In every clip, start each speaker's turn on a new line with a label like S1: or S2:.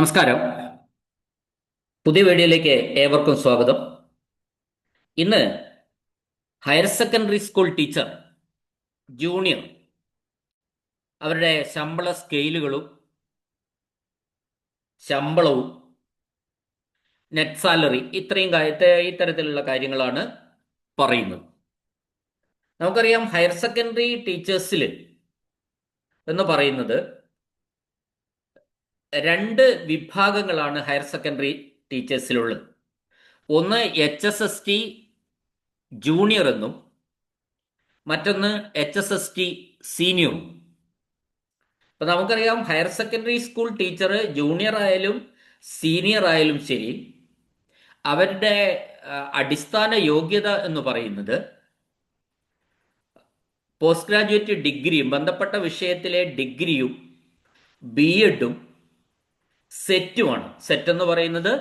S1: നമസ്കാരം. പുതിയ വീഡിയോയിലേക്ക് ഏവർക്കും സ്വാഗതം. ഇന്ന് higher secondary school teacher junior അവരുടെ ശമ്പള സ്കെയിലുകളും ശമ്പളവും നെറ്റ് സാലറി ഇത്രയും കാര്യത്തെ ഇത്തരത്തിലുള്ള കാര്യങ്ങളാണ് പറയുന്നത്. നമുക്കറിയാം ഹയർ സെക്കൻഡറി ടീച്ചേഴ്സിൽ എന്ന് പറയുന്നത് രണ്ട് വിഭാഗങ്ങളാണ് ഹയർ സെക്കൻഡറി ടീച്ചേഴ്സിലുള്ളത്. ഒന്ന് H S S T junior എന്നും മറ്റൊന്ന് എച്ച് എസ് എസ് ടി സീനിയറും അപ്പൊ നമുക്കറിയാം higher secondary school teacher junior ആയാലും സീനിയർ ആയാലും ശരി അവരുടെ അടിസ്ഥാന യോഗ്യത എന്ന് പറയുന്നത് പോസ്റ്റ് ഗ്രാജുവേറ്റ് ഡിഗ്രിയും ബന്ധപ്പെട്ട വിഷയത്തിലെ ഡിഗ്രിയും ബി എഡും സെറ്റുമാണ് സെറ്റ് എന്ന് പറയുന്നത്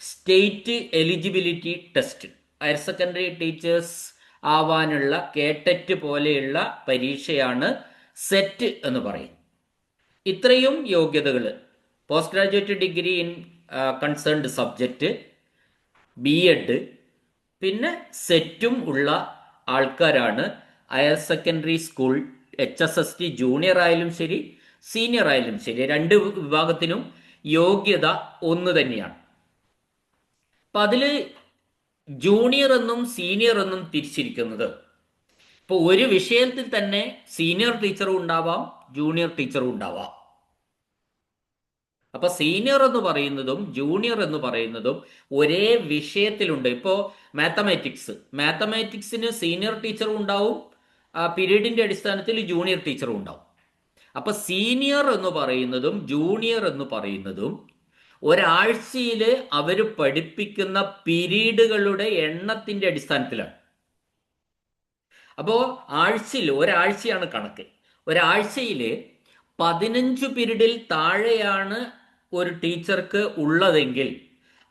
S1: state eligibility test. Higher secondary teachers ആവാനുള്ള കേട്ടറ്റ് പോലെയുള്ള പരീക്ഷയാണ് സെറ്റ് എന്ന് പറയും ഇത്രയും യോഗ്യതകൾ post graduate degree in concerned subject B Ed പിന്നെ സെറ്റും ഉള്ള ആൾക്കാരാണ് higher secondary school H S S T junior ആയാലും ശരി സീനിയർ ആയാലും ശരി. രണ്ട് വിഭാഗത്തിനും യോഗ്യത ഒന്ന് തന്നെയാണ്. അപ്പൊ അതിൽ ജൂനിയർ എന്നും സീനിയർ എന്നും തിരിച്ചിരിക്കുന്നത്. ഇപ്പോൾ ഒരു വിഷയത്തിൽ തന്നെ സീനിയർ ടീച്ചറും ഉണ്ടാവാം ജൂനിയർ ടീച്ചറും ഉണ്ടാവാം. അപ്പൊ സീനിയർ എന്ന് പറയുന്നതും ജൂനിയർ എന്ന് പറയുന്നതും ഒരേ വിഷയത്തിലുണ്ട്. ഇപ്പോ മാത്തമാറ്റിക്സ് മാത്തമാറ്റിക്സിന് സീനിയർ ടീച്ചറും ഉണ്ടാവും പീരീഡിന്റെ അടിസ്ഥാനത്തിൽ ജൂനിയർ ടീച്ചറും ഉണ്ടാവും. അപ്പൊ സീനിയർ എന്ന് പറയുന്നതും ജൂനിയർ എന്ന് പറയുന്നതും ഒരാഴ്ചയിൽ അവർ പഠിപ്പിക്കുന്ന പീരീഡുകളുടെ എണ്ണത്തിന്റെ അടിസ്ഥാനത്തിലാണ്. അപ്പോ ആഴ്ചയിൽ ഒരാഴ്ചയാണ് കണക്ക്. ഒരാഴ്ചയിൽ പതിനഞ്ച് പീരീഡിൽ താഴെയാണ് ഒരു ടീച്ചർക്ക് ഉള്ളതെങ്കിൽ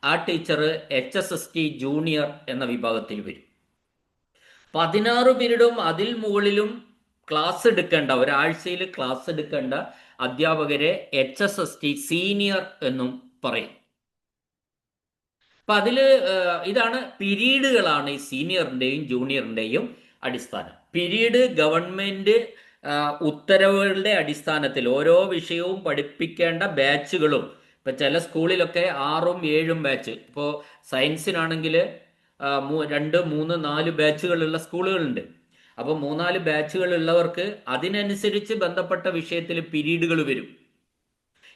S1: ആ teacher H S S T junior എന്ന വിഭാഗത്തിൽ വരും. പതിനാറ് പീരീഡും അതിൽ മുകളിലും ക്ലാസ് എടുക്കേണ്ട ഒരാഴ്ചയിൽ ക്ലാസ് എടുക്കേണ്ട അധ്യാപകരെ H S S T senior എന്നും പറയും. അപ്പൊ അതിൽ ഇതാണ് പിരീഡുകളാണ് ഈ സീനിയറിന്റെയും ജൂനിയറിന്റെയും അടിസ്ഥാനം. പിരീഡ് ഗവൺമെന്റ് ഉത്തരവുകളുടെ അടിസ്ഥാനത്തിൽ ഓരോ വിഷയവും പഠിപ്പിക്കേണ്ട ബാച്ചുകളും ഇപ്പൊ ചില സ്കൂളിലൊക്കെ ആറും ഏഴും ബാച്ച്. ഇപ്പോൾ സയൻസിനാണെങ്കിൽ രണ്ട് മൂന്ന് നാല് ബാച്ചുകളുള്ള സ്കൂളുകളുണ്ട്. അപ്പൊ മൂന്നാൽ ബാച്ചുകൾ ഉള്ളവർക്ക് അതിനനുസരിച്ച് ബന്ധപ്പെട്ട വിഷയത്തിൽ പിരീഡുകൾ വരും.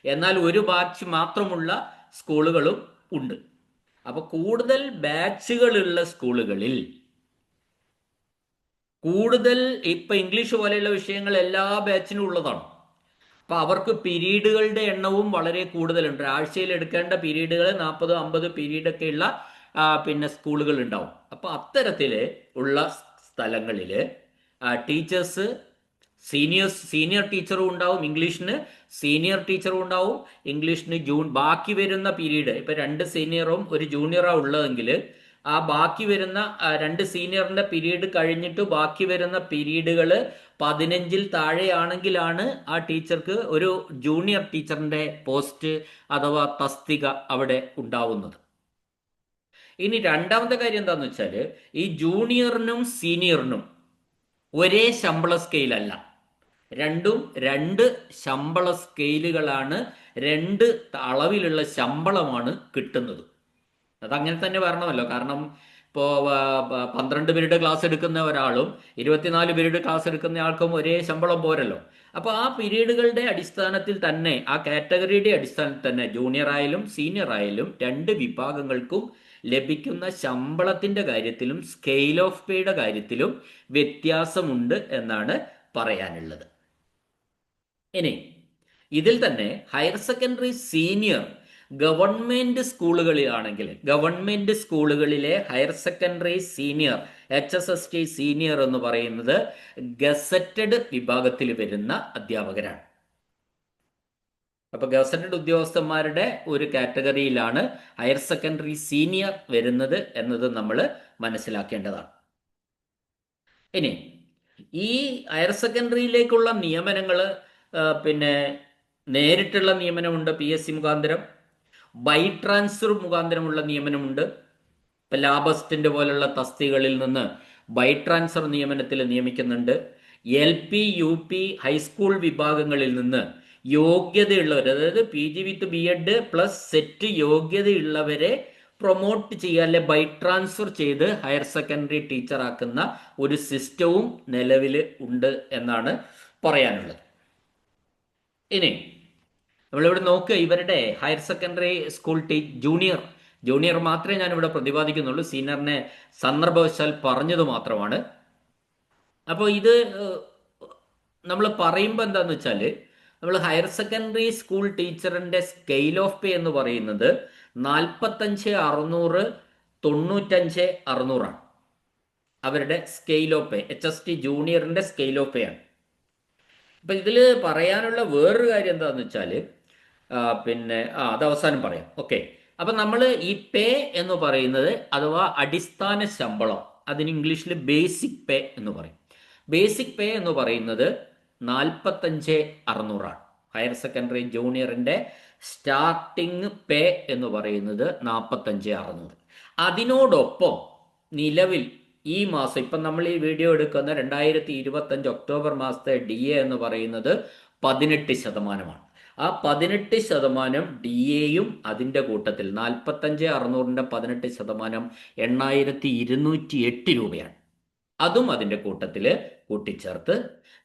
S1: എന്നാൽ ഒരു ബാച്ച് മാത്രമുള്ള സ്കൂളുകളും ഉണ്ട്. അപ്പൊ കൂടുതൽ ബാച്ചുകളുള്ള സ്കൂളുകളിൽ കൂടുതൽ ഇപ്പൊ ഇംഗ്ലീഷ് പോലെയുള്ള വിഷയങ്ങൾ എല്ലാ ബാച്ചിനും ഉള്ളതാണ്. അപ്പൊ അവർക്ക് പീരീഡുകളുടെ എണ്ണവും വളരെ കൂടുതലുണ്ട്. ആഴ്ചയിൽ എടുക്കേണ്ട പീരീഡുകൾ നാൽപ്പത് അമ്പത് പീരീഡൊക്കെയുള്ള പിന്നെ സ്കൂളുകൾ ഉണ്ടാവും. അപ്പൊ അത്തരത്തിൽ ഉള്ള സ്ഥലങ്ങളിൽ ടീച്ചേഴ്സ് സീനിയേഴ്സ് സീനിയർ ടീച്ചറും ഉണ്ടാവും ഇംഗ്ലീഷിന് സീനിയർ ടീച്ചറും ഉണ്ടാവും ഇംഗ്ലീഷിന് ജൂൺ ബാക്കി വരുന്ന പീരീഡ് ഇപ്പം രണ്ട് സീനിയറും ഒരു ജൂനിയറാ ഉള്ളതെങ്കിൽ ആ ബാക്കി വരുന്ന രണ്ട് സീനിയറിന്റെ പീരീഡ് കഴിഞ്ഞിട്ട് ബാക്കി വരുന്ന പീരീഡുകൾ പതിനഞ്ചിൽ താഴെയാണെങ്കിലാണ് ആ ടീച്ചർക്ക് ഒരു ജൂനിയർ ടീച്ചറിന്റെ പോസ്റ്റ് അഥവാ തസ്തിക അവിടെ ഉണ്ടാവുന്നത്. ഇനി രണ്ടാമത്തെ കാര്യം എന്താന്ന് വെച്ചാൽ ഈ ജൂനിയറിനും സീനിയറിനും ഒരേ ശമ്പള സ്കെയിലല്ല രണ്ടും രണ്ട് ശമ്പള സ്കെയിലുകളാണ് രണ്ട് അളവിലുള്ള ശമ്പളമാണ് കിട്ടുന്നത്. അതങ്ങനെ തന്നെ വരണമല്ലോ. കാരണം ഇപ്പോൾ പന്ത്രണ്ട് പീരീഡ് ക്ലാസ് എടുക്കുന്ന ഒരാളും ഇരുപത്തിനാല് പീരീഡ് ക്ലാസ് എടുക്കുന്ന ആൾക്കും ഒരേ ശമ്പളം പോരല്ലോ. അപ്പോൾ ആ പീരീഡുകളുടെ അടിസ്ഥാനത്തിൽ തന്നെ ആ കാറ്റഗറിയുടെ അടിസ്ഥാനത്തിൽ തന്നെ ജൂനിയർ ആയാലും സീനിയർ ആയാലും രണ്ട് വിഭാഗങ്ങൾക്കും ലഭിക്കുന്ന ശമ്പളത്തിന്റെ കാര്യത്തിലും സ്കെയിൽ ഓഫ് പേയുടെ കാര്യത്തിലും വ്യത്യാസമുണ്ട് എന്നാണ് പറയാനുള്ളത്. ഇനി ഇതിൽ തന്നെ ഹയർ സെക്കൻഡറി സീനിയർ ഗവൺമെന്റ് സ്കൂളുകളിലാണെങ്കിൽ ഗവൺമെന്റ് സ്കൂളുകളിലെ higher secondary senior H S S T senior എന്ന് പറയുന്നത് ഗസറ്റഡ് വിഭാഗത്തിൽ വരുന്ന അധ്യാപകരാണ്. അപ്പൊ ഗസറ്റഡ് ഉദ്യോഗസ്ഥന്മാരുടെ ഒരു കാറ്റഗറിയിലാണ് ഹയർ സെക്കൻഡറി സീനിയർ വരുന്നത് എന്നത് നമ്മൾ മനസ്സിലാക്കേണ്ടതാണ്. ഇനി ഈ ഹയർ സെക്കൻഡറിയിലേക്കുള്ള നിയമനങ്ങൾ പിന്നെ നേരിട്ടുള്ള നിയമനമുണ്ട് പി എസ് സി മുഖാന്തരം. ബൈ ട്രാൻസ്ഫർ മുഖാന്തരമുള്ള നിയമനമുണ്ട്. ഇപ്പൊ ലാബസ്റ്റിന്റെ പോലുള്ള തസ്തികളിൽ നിന്ന് ബൈ ട്രാൻസ്ഫർ നിയമനത്തിൽ നിയമിക്കുന്നുണ്ട്. L P U P high school വിഭാഗങ്ങളിൽ നിന്ന് യോഗ്യതയുള്ളവർ അതായത് P G with B Ed plus SET യോഗ്യതയുള്ളവരെ promote ചെയ്യുക അല്ലെ ബൈ ട്രാൻസ്ഫർ ചെയ്ത് ഹയർ സെക്കൻഡറി ടീച്ചർ ആക്കുന്ന ഒരു സിസ്റ്റവും നിലവിൽ ഉണ്ട് എന്നാണ് പറയാനുള്ളത്. ഇനി നമ്മളിവിടെ നോക്കുക ഇവരുടെ higher secondary school T junior junior മാത്രമേ ഞാൻ ഇവിടെ പ്രതിപാദിക്കുന്നുള്ളൂ. സീനിയറിനെ സന്ദർഭവശാൽ പറഞ്ഞത് മാത്രമാണ്. അപ്പോൾ ഇത് നമ്മൾ പറയുമ്പോൾ എന്താന്ന് വെച്ചാൽ നമ്മൾ ഹയർ സെക്കൻഡറി സ്കൂൾ ടീച്ചറിന്റെ സ്കെയിൽ ഓഫ് പേ എന്ന് പറയുന്നത് നാൽപ്പത്തഞ്ച് അറുന്നൂറ് തൊണ്ണൂറ്റഞ്ച് അറുന്നൂറാണ്. അവരുടെ scale of pay H S T ജൂനിയറിന്റെ scale of pay ആണ്. അപ്പൊ ഇതിൽ പറയാനുള്ള വേറൊരു കാര്യം എന്താണെന്ന് വെച്ചാൽ പിന്നെ ആ അത് അവസാനം പറയാം. ഓക്കെ അപ്പൊ നമ്മൾ ഈ പേ എന്ന് പറയുന്നത് അഥവാ അടിസ്ഥാന ശമ്പളം അതിന് ഇംഗ്ലീഷിൽ ബേസിക് പേ എന്ന് പറയും. ബേസിക് പേ എന്ന് പറയുന്നത് നാൽപ്പത്തഞ്ച് അറുന്നൂറാണ്. ഹയർ സെക്കൻഡറി ജൂനിയറിന്റെ സ്റ്റാർട്ടിങ് പേ എന്ന് പറയുന്നത് നാൽപ്പത്തഞ്ച് അറുന്നൂറ്. അതിനോടൊപ്പം നിലവിൽ ഈ മാസം ഇപ്പം നമ്മൾ ഈ വീഡിയോ എടുക്കുന്ന രണ്ടായിരത്തി ഇരുപത്തഞ്ച് ഒക്ടോബർ മാസത്തെ ഡി എ എന്ന് പറയുന്നത് പതിനെട്ട് ശതമാനമാണ്. ആ പതിനെട്ട് ശതമാനം ഡി എയും അതിന്റെ കൂട്ടത്തിൽ നാൽപ്പത്തഞ്ച് അറുന്നൂറിന്റെ പതിനെട്ട് ശതമാനം എണ്ണായിരത്തി ഇരുന്നൂറ്റി എട്ട് രൂപയാണ്. അതും അതിന്റെ കൂട്ടത്തിൽ കൂട്ടിച്ചേർത്ത്.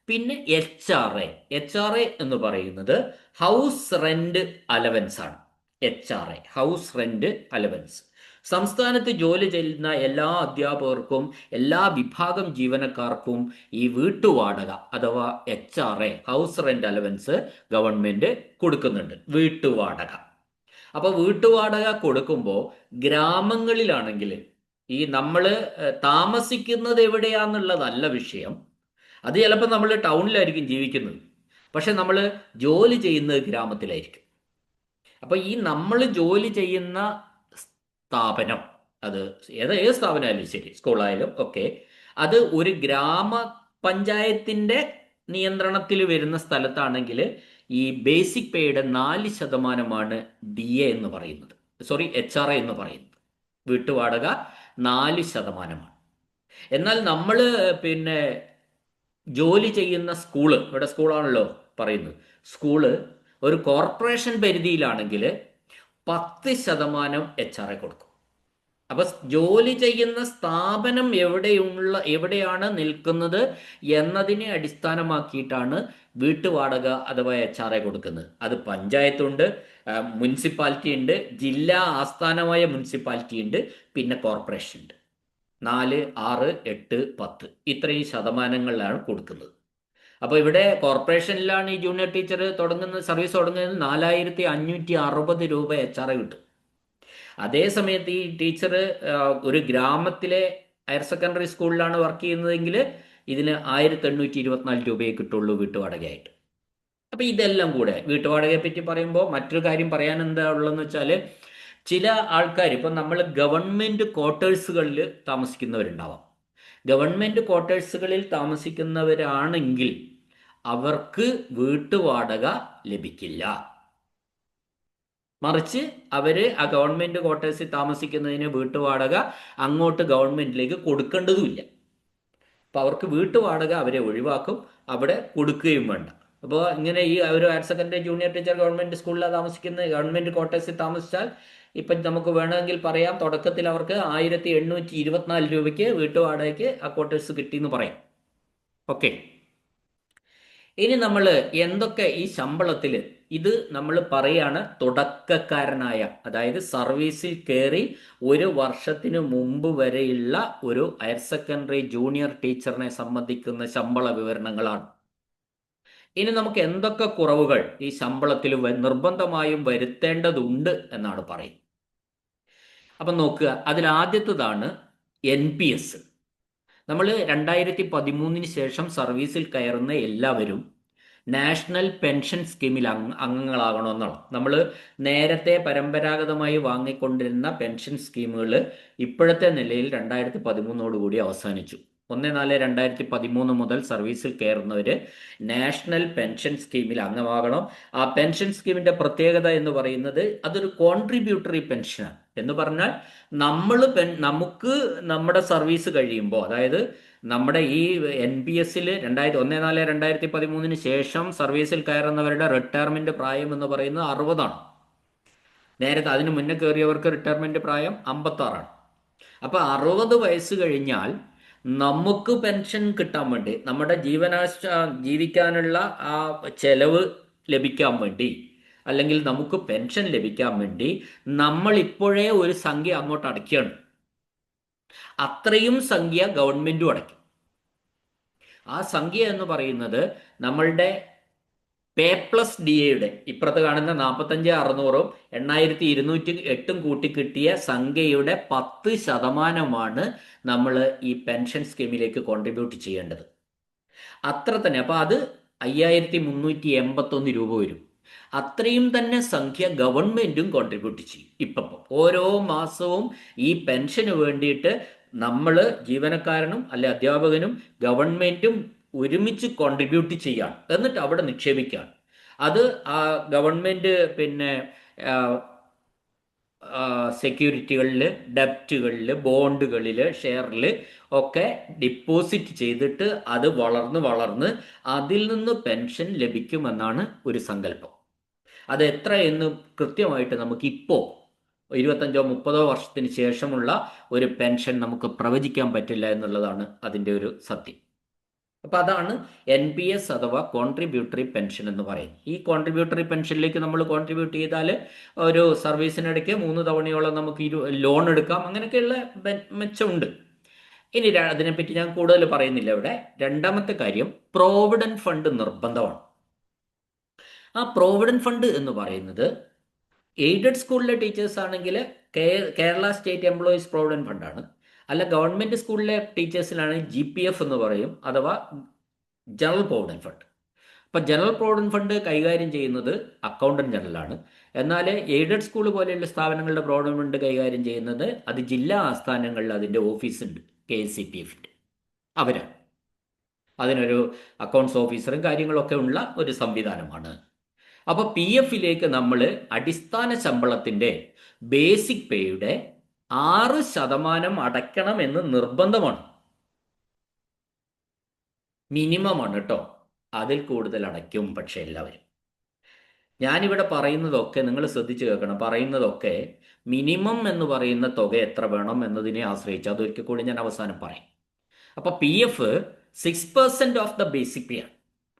S1: പിന്നെ H R A H R A എന്ന് പറയുന്നത് ഹൗസ് റെന്റ് അലവൻസ് ആണ് H R A house rent allowance. സംസ്ഥാനത്ത് ജോലി ചെയ്യുന്ന എല്ലാ അധ്യാപകർക്കും എല്ലാ വിഭാഗം ജീവനക്കാർക്കും ഈ വീട്ടുവാടക അഥവാ H R A house rent allowance government കൊടുക്കുന്നുണ്ട്. വീട്ടുവാടക. അപ്പോൾ വീട്ടുവാടക കൊടുക്കുമ്പോൾ ഗ്രാമങ്ങളിലാണെങ്കിൽ ഈ നമ്മൾ താമസിക്കുന്നത് എവിടെയാന്നുള്ളതല്ല വിഷയം. അത് ചിലപ്പോൾ നമ്മൾ ടൗണിലായിരിക്കും ജീവിക്കുന്നത്. പക്ഷെ നമ്മൾ ജോലി ചെയ്യുന്നത് ഗ്രാമത്തിലായിരിക്കും. അപ്പോൾ ഈ നമ്മൾ ജോലി ചെയ്യുന്ന സ്ഥാപനം. അത് ഏത് ഏത് സ്ഥാപനമായാലും ശരി സ്കൂളായാലും ഒക്കെ. അത് ഒരു ഗ്രാമ പഞ്ചായത്തിന്റെ നിയന്ത്രണത്തിൽ വരുന്ന സ്ഥലത്താണെങ്കിൽ ഈ ബേസിക് പേയുടെ നാല് ശതമാനമാണ് ഡി എ എന്ന് പറയുന്നത്. സോറി എച്ച് ആർ എ എന്ന് പറയുന്നത്. വീട്ടുവാടക നാല് ശതമാനമാണ്. എന്നാൽ നമ്മൾ പിന്നെ ജോലി ചെയ്യുന്ന സ്കൂൾ ഇവിടെ സ്കൂളാണല്ലോ പറയുന്നത്. സ്കൂൾ ഒരു കോർപ്പറേഷൻ പരിധിയിലാണെങ്കിൽ പത്ത് ശതമാനം എച്ച് ആർ എ കൊടുക്കും. അപ്പൊ ജോലി ചെയ്യുന്ന സ്ഥാപനം എവിടെയുള്ള എവിടെയാണ് നിൽക്കുന്നത് എന്നതിനെ അടിസ്ഥാനമാക്കിയിട്ടാണ് വീട്ടുവാടക അഥവാ എച്ച് ആർ എ കൊടുക്കുന്നത്. അത് പഞ്ചായത്തുണ്ട് മുനിസിപ്പാലിറ്റി ഉണ്ട് ജില്ലാ ആസ്ഥാനമായ മുനിസിപ്പാലിറ്റി ഉണ്ട് പിന്നെ കോർപ്പറേഷൻ ഉണ്ട്. നാല് ആറ് എട്ട് പത്ത്. ഇത്രയും ശതമാനങ്ങളിലാണ് കൊടുക്കുന്നത്. അപ്പോൾ ഇവിടെ കോർപ്പറേഷനിലാണ് ഈ ജൂനിയർ ടീച്ചർ തുടങ്ങുന്ന സർവീസ് തുടങ്ങുന്നത് നാലായിരത്തി അഞ്ഞൂറ്റി അറുപത് രൂപ എച്ച് ആർ കിട്ടും. അതേ സമയത്ത് ഈ ടീച്ചർ ഒരു ഗ്രാമത്തിലെ ഹയർ സെക്കൻഡറി സ്കൂളിലാണ് വർക്ക് ചെയ്യുന്നതെങ്കിൽ ഇതിന് ആയിരത്തി എണ്ണൂറ്റി ഇരുപത്തിനാല് രൂപയെ കിട്ടുള്ളൂ വീട്ടുവാടകയായിട്ട്. അപ്പൊ ഇതെല്ലാം കൂടെ വീട്ടുവാടകയെ പറ്റി പറയുമ്പോൾ മറ്റൊരു കാര്യം പറയാൻ എന്താ ഉള്ളതെന്ന് വെച്ചാൽ ചില ആൾക്കാർ ഇപ്പം നമ്മൾ ഗവൺമെന്റ് ക്വാർട്ടേഴ്സുകളിൽ താമസിക്കുന്നവരുണ്ടാവാം. ഗവൺമെന്റ് ക്വാർട്ടേഴ്സുകളിൽ താമസിക്കുന്നവരാണെങ്കിൽ അവർക്ക് വീട്ടുവാടക ലഭിക്കില്ല. മറിച്ച് അവർ ആ ഗവൺമെന്റ് ക്വാർട്ടേഴ്സിൽ താമസിക്കുന്നതിന് വീട്ടുവാടക അങ്ങോട്ട് ഗവൺമെന്റിലേക്ക് കൊടുക്കേണ്ടതുമില്ല. അപ്പൊ അവർക്ക് വീട്ടുവാടക അവരെ ഒഴിവാക്കും അവിടെ കൊടുക്കുകയും വേണ്ട. അപ്പോൾ ഇങ്ങനെ ഈ ഒരു higher secondary junior teacher government സ്കൂളിലാണ് താമസിക്കുന്നത് ഗവൺമെന്റ് ക്വാർട്ടേഴ്സിൽ താമസിച്ചാൽ ഇപ്പം നമുക്ക് വേണമെങ്കിൽ പറയാം തുടക്കത്തിൽ അവർക്ക് ആയിരത്തി എണ്ണൂറ്റി ഇരുപത്തിനാല് രൂപയ്ക്ക് വീട്ടുവാടകയ്ക്ക് ആ ക്വാർട്ടേഴ്സ് കിട്ടി എന്ന് പറയാം. ഓക്കെ ഇനി നമ്മൾ എന്തൊക്കെ ഈ ശമ്പളത്തിൽ ഇത് നമ്മൾ പറയാണ് തുടക്കക്കാരനായ അതായത് സർവീസിൽ കയറി ഒരു വർഷത്തിന് മുമ്പ് വരെയുള്ള ഒരു ഹയർ സെക്കൻഡറി ജൂനിയർ ടീച്ചറിനെ സംബന്ധിക്കുന്ന ശമ്പള വിവരണങ്ങളാണ്. ഇനി നമുക്ക് എന്തൊക്കെ കുറവുകൾ ഈ ശമ്പളത്തിൽ നിർബന്ധമായും വരുത്തേണ്ടതുണ്ട് എന്നാണ് പറയുന്നത് അപ്പം നോക്കുക. അതിൽ ആദ്യത്തതാണ് എൻ പി എസ് നമ്മൾ രണ്ടായിരത്തി പതിമൂന്നിന് ശേഷം സർവീസിൽ കയറുന്ന എല്ലാവരും നാഷണൽ പെൻഷൻ സ്കീമിൽ അംഗ അംഗങ്ങളാകണമെന്നാണ്. നമ്മൾ നേരത്തെ പരമ്പരാഗതമായി വാങ്ങിക്കൊണ്ടിരുന്ന പെൻഷൻ സ്കീമുകൾ ഇപ്പോഴത്തെ നിലയിൽ രണ്ടായിരത്തി പതിമൂന്നോടുകൂടി അവസാനിച്ചു. ഒന്ന് നാല് രണ്ടായിരത്തി പതിമൂന്ന് മുതൽ സർവീസിൽ കയറുന്നവർ നാഷണൽ പെൻഷൻ സ്കീമിൽ അംഗമാകണം. ആ പെൻഷൻ സ്കീമിന്റെ പ്രത്യേകത എന്ന് പറയുന്നത് അതൊരു കോൺട്രിബ്യൂട്ടറി പെൻഷനാണ് എന്ന് പറഞ്ഞാൽ നമ്മൾ നമുക്ക് നമ്മുടെ സർവീസ് കഴിയുമ്പോൾ അതായത് നമ്മുടെ ഈ എൻ പി എസിൽ രണ്ടായിരത്തി ഒന്ന് നാല് രണ്ടായിരത്തി പതിമൂന്നിന് ശേഷം സർവീസിൽ കയറുന്നവരുടെ റിട്ടയർമെന്റ് പ്രായം എന്ന് പറയുന്നത് അറുപതാണ്. നേരത്തെ അതിന് മുന്നേ കയറിയവർക്ക് റിട്ടയർമെന്റ് പ്രായം അമ്പത്താറാണ്. അപ്പൊ അറുപത് വയസ്സ് കഴിഞ്ഞാൽ നമുക്ക് പെൻഷൻ കിട്ടാൻ വേണ്ടി നമ്മുടെ ജീവനാശ ജീവിക്കാനുള്ള ആ ചെലവ് ലഭിക്കാൻ വേണ്ടി അല്ലെങ്കിൽ നമുക്ക് പെൻഷൻ ലഭിക്കാൻ വേണ്ടി നമ്മൾ ഇപ്പോഴേ ഒരു സംഖ്യ അങ്ങോട്ട് അടയ്ക്കുകയാണ്. അത്രയും സംഖ്യ ഗവൺമെന്റും അടയ്ക്കും. ആ സംഖ്യ എന്ന് പറയുന്നത് നമ്മളുടെ പേ പ്ലസ് ഡി എയുടെ ഇപ്പുറത്ത് കാണുന്ന നാൽപ്പത്തഞ്ച് അറുന്നൂറും എണ്ണായിരത്തി ഇരുന്നൂറ്റി എട്ടും കൂട്ടി കിട്ടിയ സംഖ്യയുടെ പത്ത് ശതമാനമാണ് നമ്മൾ ഈ പെൻഷൻ സ്കീമിലേക്ക് കോൺട്രിബ്യൂട്ട് ചെയ്യേണ്ടത്. അത്ര തന്നെ. അപ്പോൾ അത് അയ്യായിരത്തി മുന്നൂറ്റി എൺപത്തൊന്ന് രൂപ വരും. അത്രയും തന്നെ സംഖ്യ ഗവൺമെന്റും കോൺട്രിബ്യൂട്ട് ചെയ്യും. ഇപ്പം ഓരോ മാസവും ഈ പെൻഷന് വേണ്ടിയിട്ട് നമ്മൾ ജീവനക്കാരനും അല്ലെ അധ്യാപകനും ഗവൺമെന്റും ഒരുമിച്ച് കോൺട്രിബ്യൂട്ട് ചെയ്യാൻ എന്നിട്ട് അവിടെ നിക്ഷേപിക്കാൻ. അത് ആ ഗവൺമെന്റ് പിന്നെ സെക്യൂരിറ്റികളിൽ ഡെപ്റ്റുകളിൽ ബോണ്ടുകളിൽ ഷെയറിൽ ഒക്കെ ഡിപ്പോസിറ്റ് ചെയ്തിട്ട് അത് വളർന്ന് വളർന്ന് അതിൽ നിന്ന് പെൻഷൻ ലഭിക്കുമെന്നാണ് ഒരു സങ്കല്പം. അത് എത്ര എന്ന് കൃത്യമായിട്ട് നമുക്ക് ഇപ്പോൾ ഇരുപത്തഞ്ചോ മുപ്പതോ വർഷത്തിന് ശേഷമുള്ള ഒരു പെൻഷൻ നമുക്ക് പ്രവചിക്കാൻ പറ്റില്ല എന്നുള്ളതാണ് അതിന്റെ ഒരു സത്യം. അപ്പോൾ അതാണ് എൻ പി എസ് അഥവാ കോൺട്രിബ്യൂട്ടറി പെൻഷൻ എന്ന് പറയും ഈ കോൺട്രിബ്യൂട്ടറി പെൻഷനിലേക്ക് നമ്മൾ കോൺട്രിബ്യൂട്ട് ചെയ്താൽ ഒരു സർവീസിനിടയ്ക്ക് മൂന്ന് തവണയോളം നമുക്ക് ഇരു ലോൺ എടുക്കാം. അങ്ങനെയൊക്കെയുള്ള മെച്ചമുണ്ട്. ഇനി അതിനെപ്പറ്റി ഞാൻ കൂടുതൽ പറയുന്നില്ല ഇവിടെ. രണ്ടാമത്തെ കാര്യം പ്രോവിഡന്റ് ഫണ്ട് നിർബന്ധമാണ്. ആ പ്രോവിഡന്റ് ഫണ്ട് എന്ന് പറയുന്നത് എയ്ഡഡ് സ്കൂളിലെ ടീച്ചേഴ്സ് ആണെങ്കിൽ കേരള സ്റ്റേറ്റ് എംപ്ലോയീസ് പ്രോവിഡന്റ് ഫണ്ടാണ് അല്ല ഗവൺമെന്റ് സ്കൂളിലെ ടീച്ചേഴ്സിനാണ് ജി പി എഫ് എന്ന് പറയും അഥവാ ജനറൽ പ്രോവിഡന്റ് ഫണ്ട് അപ്പം ജനറൽ പ്രോവിഡന്റ് ഫണ്ട് കൈകാര്യം ചെയ്യുന്നത് അക്കൗണ്ടന്റ് ജനറലാണ് എന്നാൽ എയ്ഡഡ് സ്കൂൾ പോലെയുള്ള സ്ഥാപനങ്ങളുടെ പ്രോവിഡന്റ് ഫണ്ട് കൈകാര്യം ചെയ്യുന്നത് അത് ജില്ലാ ആസ്ഥാനങ്ങളിൽ അതിന്റെ ഓഫീസുണ്ട് കെ എസ് സി പി എഫിന്റെ അവരാണ്. അതിനൊരു അക്കൗണ്ട്സ് ഓഫീസറും കാര്യങ്ങളൊക്കെ ഉള്ള ഒരു സംവിധാനമാണ്. അപ്പോൾ പി എഫിലേക്ക് നമ്മൾ അടിസ്ഥാന ശമ്പളത്തിന്റെ ബേസിക് പേയുടെ ആറ് ശതമാനം അടയ്ക്കണം എന്ന് നിർബന്ധമാണ്. മിനിമമാണ് കേട്ടോ അതിൽ കൂടുതൽ അടയ്ക്കും പക്ഷെ എല്ലാവരും. ഞാനിവിടെ പറയുന്നതൊക്കെ നിങ്ങൾ ശ്രദ്ധിച്ചു കേൾക്കണം. പറയുന്നതൊക്കെ മിനിമം എന്ന് പറയുന്ന തുക എത്ര വേണം എന്നതിനെ ആശ്രയിച്ച് അതൊരിക്കൽ കൂടി ഞാൻ അവസാനം പറയും. അപ്പൊ P F six percent of the basic pay ആണ്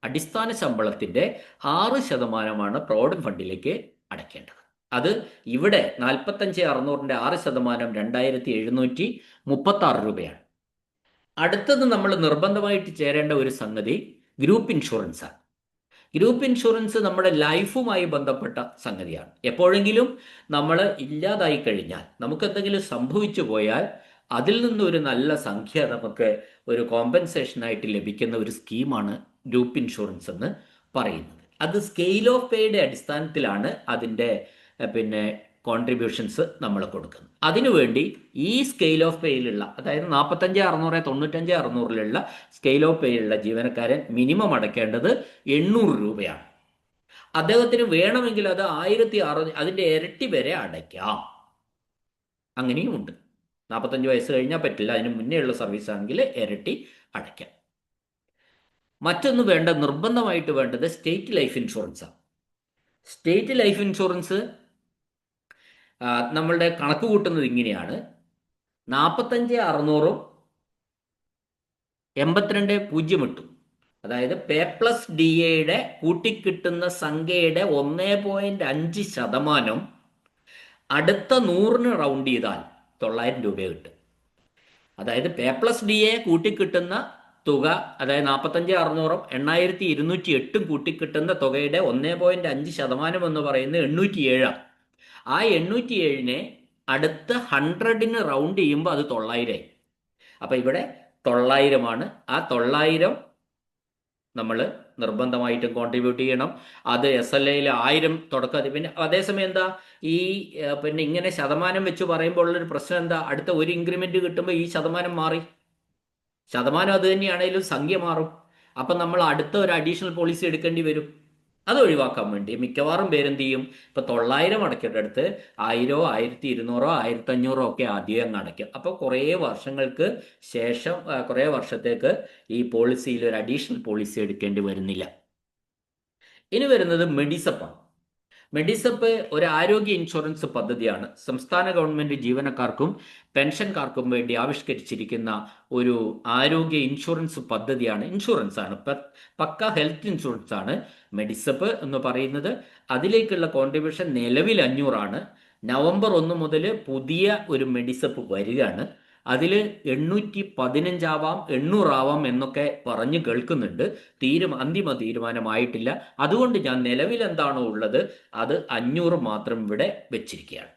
S1: അടിസ്ഥാന ശമ്പളത്തിന്റെ ആറ് ശതമാനമാണ് പ്രോവിഡന്റ് ഫണ്ടിലേക്ക് അടയ്ക്കേണ്ടത്. അത് ഇവിടെ നാൽപ്പത്തഞ്ച് അറുന്നൂറിന്റെ ആറ് ശതമാനം രണ്ടായിരത്തി എഴുന്നൂറ്റി മുപ്പത്തി ആറ് രൂപയാണ്. അടുത്തത് നമ്മൾ നിർബന്ധമായിട്ട് ചേരേണ്ട ഒരു സംഗതി ഗ്രൂപ്പ് ഇൻഷുറൻസ് ആണ്. ഗ്രൂപ്പ് ഇൻഷുറൻസ് നമ്മുടെ ലൈഫുമായി ബന്ധപ്പെട്ട സംഗതിയാണ്. എപ്പോഴെങ്കിലും നമ്മൾ ഇല്ലാതായി കഴിഞ്ഞാൽ നമുക്ക് എന്തെങ്കിലും സംഭവിച്ചു പോയാൽ അതിൽ നിന്നൊരു നല്ല സംഖ്യ നമുക്ക് ഒരു കോമ്പൻസേഷനായിട്ട് ലഭിക്കുന്ന ഒരു സ്കീമാണ് ഗ്രൂപ്പ് ഇൻഷുറൻസ് എന്ന് പറയുന്നത്. അത് സ്കെയിൽ ഓഫ് പേയുടെ അടിസ്ഥാനത്തിലാണ് അതിന്റെ പിന്നെ കോൺട്രിബ്യൂഷൻസ് നമ്മൾ കൊടുക്കുന്നു. അതിനുവേണ്ടി ഈ സ്കെയിൽ ഓഫ് പേയിലുള്ള അതായത് നാൽപ്പത്തഞ്ച് അറുന്നൂറ് തൊണ്ണൂറ്റഞ്ച് അറുന്നൂറിലുള്ള സ്കെയിൽ ഓഫ് പേയിലുള്ള ജീവനക്കാരൻ മിനിമം അടയ്ക്കേണ്ടത് എണ്ണൂറ് രൂപയാണ്. അദ്ദേഹത്തിന് വേണമെങ്കിൽ അത് ആയിരത്തി അറു അതിന്റെ ഇരട്ടി വരെ അടയ്ക്കാം. അങ്ങനെയും ഉണ്ട്. നാൽപ്പത്തഞ്ച് വയസ്സ് കഴിഞ്ഞാൽ പറ്റില്ല അതിന് മുന്നേ ഉള്ള സർവീസ് ആണെങ്കിൽ ഇരട്ടി അടയ്ക്കാം. മറ്റൊന്ന് വേണ്ട നിർബന്ധമായിട്ട് വേണ്ടത് സ്റ്റേറ്റ് ലൈഫ് ഇൻഷുറൻസാണ് സ്റ്റേറ്റ് ലൈഫ് ഇൻഷുറൻസ് നമ്മളുടെ കണക്ക് കൂട്ടുന്നത് ഇങ്ങനെയാണ്. നാൽപ്പത്തഞ്ച് അറുന്നൂറും എൺപത്തിരണ്ട് പൂജ്യം എട്ടും. അതായത് പേ പ്ലസ് ഡി എയുടെ കൂട്ടിക്കിട്ടുന്ന സംഖ്യയുടെ ഒന്നേ പോയിന്റ് അഞ്ച് ശതമാനം അടുത്ത നൂറിന് റൗണ്ട് ചെയ്താൽ തൊള്ളായിരം രൂപ കിട്ടും. അതായത് പേ പ്ലസ് ഡി എ കൂട്ടിക്കിട്ടുന്ന തുക അതായത് നാൽപ്പത്തഞ്ച് അറുന്നൂറും എണ്ണായിരത്തി ഇരുന്നൂറ്റി എട്ടും കൂട്ടിക്കിട്ടുന്ന തുകയുടെ ഒന്നേ പോയിന്റ് അഞ്ച് ശതമാനം എന്ന് പറയുന്നത് എണ്ണൂറ്റി ഏഴാണ്. ആ എണ്ണൂറ്റി ഏഴിനെ അടുത്ത ഹൺഡ്രഡിന് റൗണ്ട് ചെയ്യുമ്പോൾ അത് തൊള്ളായിരമായി അപ്പം ഇവിടെ തൊള്ളായിരമാണ്. ആ തൊള്ളായിരം നമ്മൾ നിർബന്ധമായിട്ടും കോൺട്രിബ്യൂട്ട് ചെയ്യണം. അത് എസ് എൽ എയിൽ ആയിരം തുടക്കം പിന്നെ അതേസമയം എന്താ? ഈ പിന്നെ ഇങ്ങനെ ശതമാനം വെച്ച് പറയുമ്പോൾ ഉള്ളൊരു പ്രശ്നം എന്താ? അടുത്ത ഒരു ഇൻക്രിമെന്റ് കിട്ടുമ്പോൾ ഈ ശതമാനം മാറി. ശതമാനം അത് തന്നെയാണെങ്കിലും സംഖ്യ മാറും. അപ്പം നമ്മൾ അടുത്ത ഒരു അഡീഷണൽ പോളിസി എടുക്കേണ്ടി വരും. അത് ഒഴിവാക്കാൻ വേണ്ടി മിക്കവാറും പേരെന്ത് ചെയ്യും ഇപ്പൊ തൊള്ളായിരം അടയ്ക്കേണ്ട അടുത്ത് ആയിരോ ആയിരത്തി ഇരുന്നൂറോ ആയിരത്തി അഞ്ഞൂറോ ഒക്കെ ആദ്യം അങ്ങ് അടയ്ക്കും. അപ്പോൾ കുറേ വർഷങ്ങൾക്ക് ശേഷം കുറേ വർഷത്തേക്ക് ഈ പോളിസിയിൽ ഒരു അഡീഷണൽ പോളിസി എടുക്കേണ്ടി വരുന്നില്ല. ഇനി വരുന്നത് മെഡിസപ്പാണ് മെഡിസപ്പ് ഒരു ആരോഗ്യ ഇൻഷുറൻസ് പദ്ധതിയാണ്. സംസ്ഥാന ഗവൺമെന്റ് ജീവനക്കാർക്കും പെൻഷൻകാർക്കും വേണ്ടി ആവിഷ്കരിച്ചിരിക്കുന്ന ഒരു ആരോഗ്യ ഇൻഷുറൻസ് പദ്ധതിയാണ്. ഇൻഷുറൻസ് ആണ്. പക്ക ഹെൽത്ത് ഇൻഷുറൻസ് ആണ് മെഡിസപ്പ് എന്ന് പറയുന്നത്. അതിലേക്കുള്ള കോൺട്രിബ്യൂഷൻ നിലവിൽ അഞ്ഞൂറാണ്. നവംബർ ഒന്ന് മുതൽ പുതിയ ഒരു മെഡിസപ്പ് വരികയാണ്. അതിൽ എണ്ണൂറ്റി പതിനഞ്ചാവാം എണ്ണൂറാവാം എന്നൊക്കെ പറഞ്ഞ് കേൾക്കുന്നുണ്ട്. തീരുമാ അന്തിമ തീരുമാനമായിട്ടില്ല. അതുകൊണ്ട് ഞാൻ നിലവിൽ എന്താണോ ഉള്ളത് അത് അഞ്ഞൂറ് മാത്രം ഇവിടെ വെച്ചിരിക്കുകയാണ്.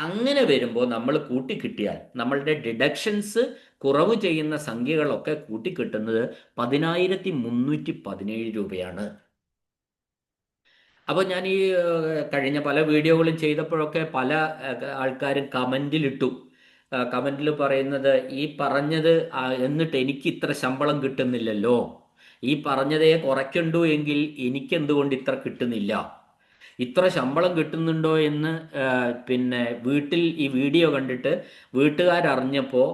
S1: അങ്ങനെ വരുമ്പോൾ നമ്മൾ കൂട്ടിക്കിട്ടിയാൽ നമ്മളുടെ ഡിഡക്ഷൻസ് കുറവ് ചെയ്യുന്ന സംഖ്യകളൊക്കെ കൂട്ടിക്കിട്ടുന്നത് പതിനായിരത്തി മുന്നൂറ്റി പതിനേഴ് രൂപയാണ്. അപ്പോൾ ഞാൻ ഈ കഴിഞ്ഞ പല വീഡിയോകളും ചെയ്തപ്പോഴൊക്കെ പല ആൾക്കാരും കമന്റിലിട്ടു. കമന്റിൽ പറയുന്നത് ഈ പറഞ്ഞത് എന്നിട്ട് എനിക്ക് ഇത്ര ശമ്പളം കിട്ടുന്നില്ലല്ലോ. ഈ പറഞ്ഞതേ കുറയ്ക്കണ്ടു എങ്കിൽ എനിക്ക് എന്തുകൊണ്ട് ഇത്ര കിട്ടുന്നില്ല? ഇത്ര ശമ്പളം കിട്ടുന്നുണ്ടോ എന്ന് പിന്നെ വീട്ടിൽ ഈ വീഡിയോ കണ്ടിട്ട് വീട്ടുകാരറിഞ്ഞപ്പോൾ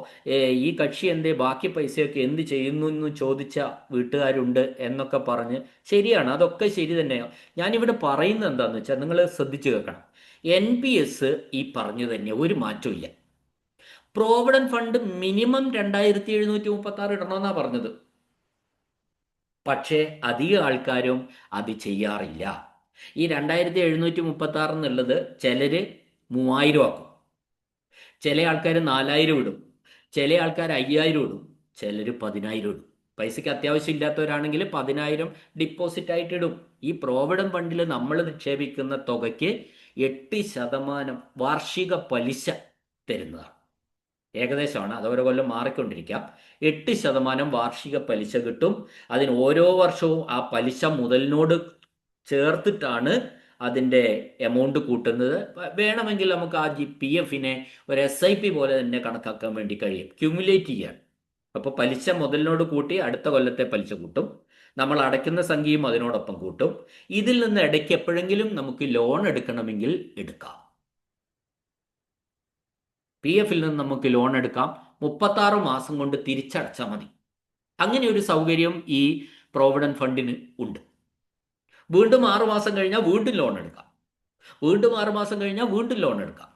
S1: ഈ കക്ഷി എന്തേ ബാക്കി പൈസയൊക്കെ എന്ത് ചെയ്യുന്നു എന്ന് ചോദിച്ച വീട്ടുകാരുണ്ട് എന്നൊക്കെ പറഞ്ഞ് ശരിയാണ് അതൊക്കെ ശരി തന്നെയാണ് ഞാനിവിടെ പറയുന്നത് എന്താണെന്ന് വെച്ചാൽ നിങ്ങൾ ശ്രദ്ധിച്ചു കേൾക്കണം. എൻ പി എസ് ഈ പറഞ്ഞു തന്നെ ഒരു മാറ്റവും പ്രോവിഡന്റ് ഫണ്ട് മിനിമം രണ്ടായിരത്തി എഴുന്നൂറ്റി മുപ്പത്തി ആറ് ഇടണമെന്നാണ് പറഞ്ഞത്. പക്ഷേ അധിക ആൾക്കാരും അത് ചെയ്യാറില്ല. ഈ രണ്ടായിരത്തി എഴുന്നൂറ്റി മുപ്പത്തി ആറ് എന്നുള്ളത് ചിലര് മൂവായിരം ആക്കും. ചില ആൾക്കാർ നാലായിരം ഇടും. ചില ആൾക്കാർ അയ്യായിരം ഇടും. ചിലർ പതിനായിരം ഇടും. പൈസയ്ക്ക് അത്യാവശ്യം ഇല്ലാത്തവരാണെങ്കിൽ പതിനായിരം ഡിപ്പോസിറ്റ് ആയിട്ട് ഇടും. ഈ പ്രോവിഡന്റ് ഫണ്ടിൽ നമ്മൾ നിക്ഷേപിക്കുന്ന തുകയ്ക്ക് എട്ട് ശതമാനം വാർഷിക പലിശ തരുന്നതാണ്. ഏകദേശമാണ്. അത് ഓരോ കൊല്ലം മാറിക്കൊണ്ടിരിക്കാം. എട്ട് ശതമാനം വാർഷിക പലിശ കിട്ടും. അതിന് ഓരോ വർഷവും ആ പലിശ മുതലിനോട് ചേർത്തിട്ടാണ് അതിന്റെ എമൗണ്ട് കൂട്ടുന്നത്. വേണമെങ്കിൽ നമുക്ക് ആ ജി പി എഫിനെ ഒരു എസ് ഐ പി പോലെ തന്നെ കണക്കാക്കാൻ വേണ്ടി കഴിയും. ക്യുമുലേറ്റ് ചെയ്യാൻ. അപ്പോൾ പലിശ മുതലിനോട് കൂട്ടി അടുത്ത കൊല്ലത്തെ പലിശ കൂട്ടും. നമ്മൾ അടയ്ക്കുന്ന സംഖ്യയും അതിനോടൊപ്പം കൂട്ടും. ഇതിൽ നിന്ന് ഇടയ്ക്ക് എപ്പോഴെങ്കിലും നമുക്ക് ലോൺ എടുക്കണമെങ്കിൽ എടുക്കാം. പി എഫിൽ നിന്ന് നമുക്ക് ലോൺ എടുക്കാം. മുപ്പത്താറ് മാസം കൊണ്ട് തിരിച്ചടച്ചാൽ മതി. അങ്ങനെ ഒരു സൗകര്യം ഈ പ്രോവിഡന്റ് ഫണ്ടിന് ഉണ്ട്. വീണ്ടും ആറു മാസം കഴിഞ്ഞാൽ വീണ്ടും ലോൺ എടുക്കാം. വീണ്ടും ആറു മാസം കഴിഞ്ഞാൽ വീണ്ടും ലോൺ എടുക്കാം.